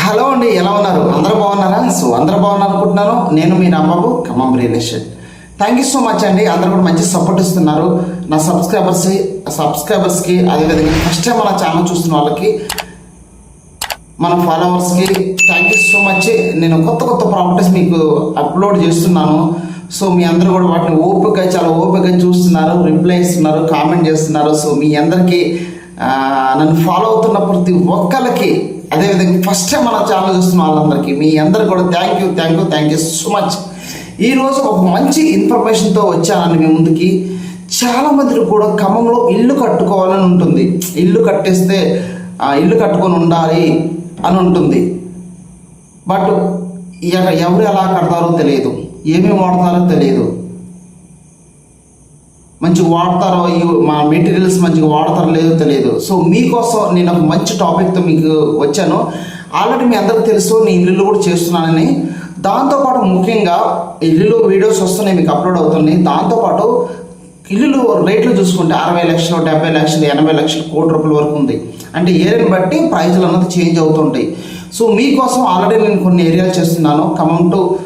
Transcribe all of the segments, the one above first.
Hello అండి ఎలా ఉన్నారు? అందరూ బాగున్నారా? సో అందరూ బాగున్నారు అనుకుంటున్నాను నేను మీ Rambabu Khammam real estate. Thank you so much అండి. అందరూ కూడా మంచి సపోర్ట్ ఇస్తున్నారు. నా సబ్స్క్రైబర్స్ సబ్స్క్రైబర్స్కి అదేవిధంగా ఫస్ట్ టైం మన ఛానల్ చూస్తున్న వాళ్ళకి మన ఫాలోవర్స్కి థ్యాంక్ యూ సో మచ్ నేను కొత్త కొత్త ప్రాపర్టీస్ మీకు అప్లోడ్ చేస్తున్నాను. సో మీ అందరూ కూడా వాటిని ఓపిక చాలా ఓపిక చూస్తున్నారు రిప్లై ఇస్తున్నారు కామెంట్ చేస్తున్నారు. సో మీ అందరికీ నన్ను ఫాలో అవుతున్న ప్రతి ఒక్కరికి అదేవిధంగా ఫస్ట్ టైం మన ఛానల్ చూస్తున్న వాళ్ళందరికీ మీ అందరు కూడా thank you thank you thank you so much ఈరోజు ఒక మంచి ఇన్ఫర్మేషన్తో వచ్చానని మీ ముందుకి. చాలా మందికి కూడా ఖమ్మంలో ఇల్లు కట్టుకోవాలని ఉంటుంది. ఇల్లు కట్టేస్తే ఆ, ఇల్లు కట్టుకొని ఉండాలి అని ఉంటుంది. బట్ ఇక ఎవరు ఎలా కడతారో తెలియదు. ఏమేమి వాడతారో తెలియదు. మంచిగా వాడతారో ఈ- మా మెటీరియల్స్ మంచిగా వాడతారో లేదో తెలియదు. సో మీకోసం నేను ఒక మంచి టాపిక్తో మీకు వచ్చాను. ఆల్రెడీ మీ అందరికీ తెలుసు నేను ఇల్లు కూడా చేస్తున్నానని. దాంతోపాటు ముఖ్యంగా ఇల్లు వీడియోస్ వస్తున్నాయి మీకు అప్లోడ్ అవుతున్నాయి. దాంతోపాటు ఇల్లులు రేట్లు చూసుకుంటే అరవై లక్షలు డెబ్బై లక్షలు ఎనభై లక్షలు కోటి రూపాయల వరకు ఉంది. అంటే ఏరియాని బట్టి ప్రైజులు అన్నది చేంజ్ అవుతుంటాయి. సో మీకోసం ఆల్రెడీ నేను కొన్ని ఏరియాలు చేస్తున్నాను. ఖమ్మం టు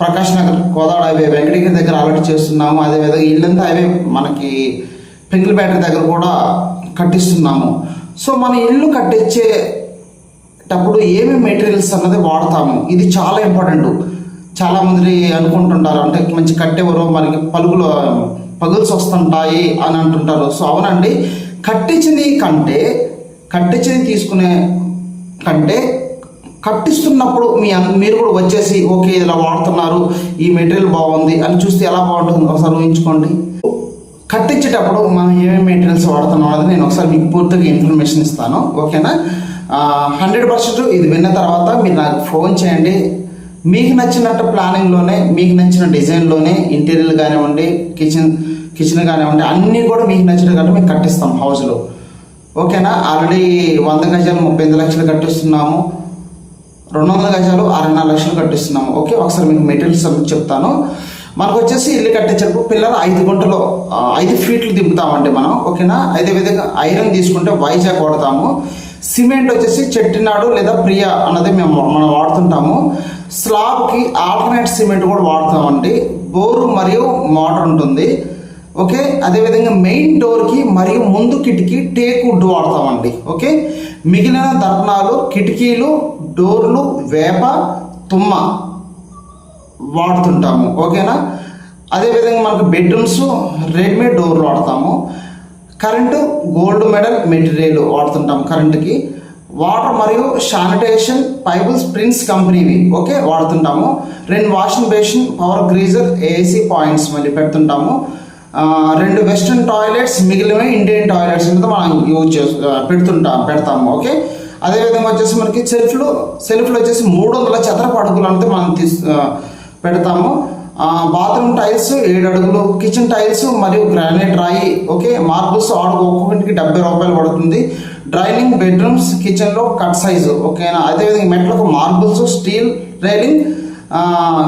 ప్రకాష్ నగర్ గోదావరి హైవే వెంకటగిరి దగ్గర ఆల్రెడీ చేస్తున్నాము. అదేవిధంగా ఇల్లంతా హైవే మనకి పెంకిలపేట దగ్గర కూడా కట్టిస్తున్నాము. సో మన ఇల్లు కట్టించేటప్పుడు ఏమేమి మెటీరియల్స్ అన్నది వాడతాము. ఇది చాలా ఇంపార్టెంట్. చాలామంది అనుకుంటుంటారు అంటే మంచి కట్టేవారు మనకి పలుకులు పగుల్స్ వస్తుంటాయి అని అంటుంటారు. సో అవునండి. కట్టించింది కంటే కట్టించింది తీసుకునే కంటే కట్టిస్తున్నప్పుడు మీ మీరు కూడా వచ్చేసి ఓకే ఇలా వాడుతున్నారు ఈ మెటీరియల్ బాగుంది అని చూస్తే ఎలా బాగుంటుంది ఒకసారి ఊహించుకోండి. కట్టించేటప్పుడు మనం ఏమేమి మెటీరియల్స్ వాడుతున్నాం అనేది నేను ఒకసారి మీకు పూర్తిగా ఇన్ఫర్మేషన్ ఇస్తాను. ఓకేనా? హండ్రెడ్ పర్సెంట్ ఇది విన్న తర్వాత మీరు నాకు ఫోన్ చేయండి. మీకు నచ్చినట్టు ప్లానింగ్లోనే మీకు నచ్చిన డిజైన్లోనే ఇంటీరియర్ కానివ్వండి కిచెన్ కిచెన్ కానివ్వండి అన్నీ కూడా మీకు నచ్చినట్టు మేము కట్టిస్తాం హౌస్లో ఓకేనా? ఆల్రెడీ వంద గజాలు ముప్పై ఎనిమిది లక్షలు కట్టిస్తున్నాము. రెండు వందల గజాలు అరవై లక్షలు కట్టిస్తున్నాము. ఓకే ఒకసారి మీకు మెటీరియల్స్ చెప్తాను. మనకు వచ్చేసి ఇల్లు కట్టించేటప్పుడు పిల్లలు ఐదు గుంటలు ఐదు ఫీట్లు దింపుతామండి మనం ఓకేనా? అదే విధంగా ఐరన్ తీసుకుంటే వైజాగ్ వాడతాము. సిమెంట్ వచ్చేసి చెట్టినాడు లేదా ప్రియా అన్నది మేము మనం వాడుతుంటాము. స్లాబ్కి ఆల్టర్నేట్ సిమెంట్ కూడా వాడుతామండి. బోరు మరియు మోటార్ ఉంటుంది. ఓకే అదేవిధంగా మెయిన్ డోర్కి మరియు ముందు కిటికీ టేక్ వుడ్ వాడతామండి. ఓకే మిగిలిన దర్నాలు కిటికీలు డోర్లు వేప తుమ్మ వాడుతుంటాము. ఓకేనా? అదేవిధంగా మనకు బెడ్రూమ్స్ రెడీమేడ్ డోర్లు వాడతాము. కరెంటు గోల్డ్ మెడల్ మెటీరియల్ వాడుతుంటాం కరెంటుకి వాటర్ మరియు శానిటేషన్ పైబుల్స్ ప్రిన్స్ కంపెనీవి ఓకే? వాడుతుంటాము. రెండు washing basin power geyser AC points మళ్ళీ పెడుతుంటాము. రెండు వెస్ట్రన్ టాయిలెట్స్ మిగిలిన ఇండియన్ టాయిలెట్స్ మీద మనం యూజ్ చేసు పెడుతుంటాం పెడతాము ఓకే? అదేవిధంగా వచ్చేసి మనకి సెల్ఫ్లు సెల్ఫ్లు వచ్చేసి మూడు వందల చదరపు అడుగులు అంతా మనం తీసు పెడతాము. బాత్రూమ్ టైల్స్ ఏడు అడుగులు కిచెన్ టైల్స్ మరియు గ్రానైట్ రాయి ఓకే మార్బుల్స్ ఆడుకు ఒక్కొక్కటికి డెబ్బై రూపాయలు పడుతుంది. డ్రైనింగ్ బెడ్రూమ్స్ కిచెన్లో కట్ సైజు ఓకేనా అదేవిధంగా మెట్లకు marbles steel railing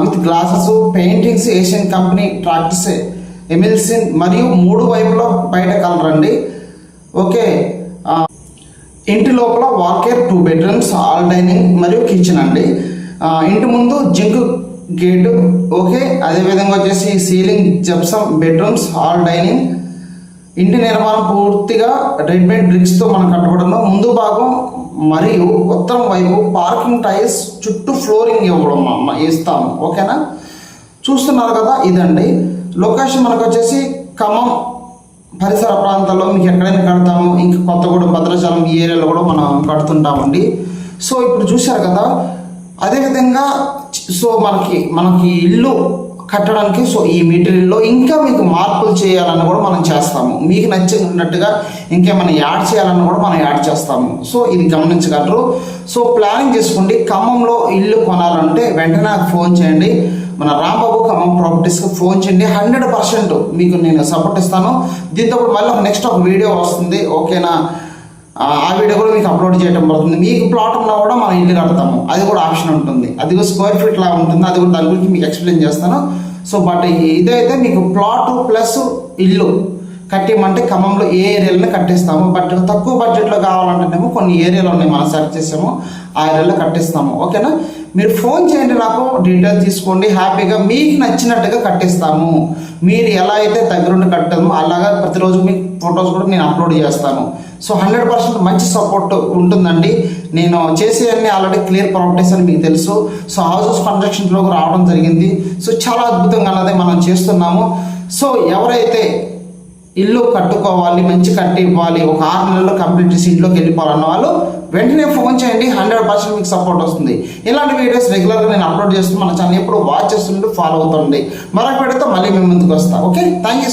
with glasses paintings Asian company tractors emulsion మరియు మూడు వైపులో బయట కలర్ అండి ఓకే ఇంటి లోపల వాకేర్ టూ బెడ్రూమ్స్ ఆల్ డైనింగ్ మరియు కిచెన్ అండి. ఇంటి ముందు జింక్ గేటు ఓకే. అదేవిధంగా వచ్చేసి ceiling gypsum bedrooms hall dining. ఇంటి నిర్మాణం పూర్తిగా రెడీమేడ్ బ్రిక్స్తో మనం కట్టబడంలో ముందు భాగం మరియు ఉత్తరం వైపు పార్కింగ్ టైల్స్ చుట్టూ ఫ్లోరింగ్ ఇవ్వడం మ- ఇస్తాము. ఓకేనా? చూస్తున్నారు కదా ఇదండి. లొకేషన్ మనకు వచ్చేసి ఖమ్మం పరిసర ప్రాంతాల్లో మీకు ఎక్కడైనా కడతాము ఇంకా కొత్తగూడెం భద్రాచలం ఈ ఏరియాలో కూడా మనం కడుతుంటామండి. సో ఇప్పుడు చూశారు కదా అదేవిధంగా సో మనకి మనకి ఇల్లు కట్టడానికి సో ఈ మెటీరియల్లో ఇంకా మీకు మార్పులు చేయాలని కూడా మనం చేస్తాము. మీకు నచ్చినట్టుగా ఇంకేమైనా యాడ్ చేయాలని కూడా మనం యాడ్ చేస్తాము. సో ఇది గమనించగలరు. సో ప్లానింగ్ చేసుకోండి. ఖమ్మంలో ఇల్లు కొనాలంటే వెంటనే నాకు ఫోన్ చేయండి. మన రాంబాబు ఖమ్మం ప్రాపర్టీస్కి ఫోన్ చేయండి. హండ్రెడ్ పర్సెంట్ మీకు నేను సపోర్ట్ ఇస్తాను. దీంతో మళ్ళీ ఒక నెక్స్ట్ ఒక వీడియో వస్తుంది. ఓకేనా ఆ వీడియో కూడా మీకు అప్లోడ్ చేయడం పడుతుంది. మీకు ప్లాట్ ఉన్నా కూడా మనం ఇల్లు కడతాము. అది కూడా ఆప్షన్ ఉంటుంది. అది కూడా స్క్వేర్ ఫీట్ లాగా ఉంటుంది. అది కూడా దాని గురించి మీకు ఎక్స్ప్లెయిన్ చేస్తాను. సో బట్ ఇదైతే మీకు ప్లాట్ ప్లస్ ఇల్లు కట్టేయమంటే ఖమ్మంలో ఏ ఏరియాలో కట్టిస్తాము. బట్ తక్కువ బడ్జెట్లో కావాలంటేనేమో కొన్ని ఏరియాలు ఉన్నాయి. మనం సెర్చ్ చేసాము. ఆ ఏరియాలో కట్టిస్తాము. ఓకేనా మీరు ఫోన్ చేయండి నాకు డీటెయిల్స్ తీసుకోండి హ్యాపీగా మీకు నచ్చినట్టుగా కట్టిస్తాము మీరు ఎలా అయితే దగ్గరుండి కట్టదో అలాగా ప్రతిరోజు మీకు ఫొటోస్ కూడా నేను అప్లోడ్ చేస్తాను. సో హండ్రెడ్ పర్సెంట్ మంచి సపోర్ట్ ఉంటుందండి. నేను చేసే అన్ని ఆల్రెడీ క్లియర్ ప్రాపర్టీస్ అని మీకు తెలుసు. సో హౌసెస్ కన్స్ట్రక్షన్లోకి రావడం జరిగింది. సో చాలా అద్భుతంగా అన్నది మనం చేస్తున్నాము. సో ఎవరైతే ఇల్లు కట్టుకోవాలి మంచి కట్టి ఇవ్వాలి ఒక ఆరు నెలల్లో కంప్లీట్ చేసి ఇంట్లోకి వెళ్ళిపోవాలన్న వాళ్ళు వెంటనే ఫోన్ చేయండి హండ్రెడ్ పర్సెంట్ మీకు సపోర్ట్ వస్తుంది. ఇలాంటి వీడియోస్ రెగ్యులర్గా నేను అప్లోడ్ చేస్తూ మన ఛానల్ ఎప్పుడు వాచ్ చేస్తుంటే ఫాలో అవుతుండే మరొక వీడియోతో మళ్ళీ మేము ముందుకు వస్తాను ఓకే థ్యాంక్ యూ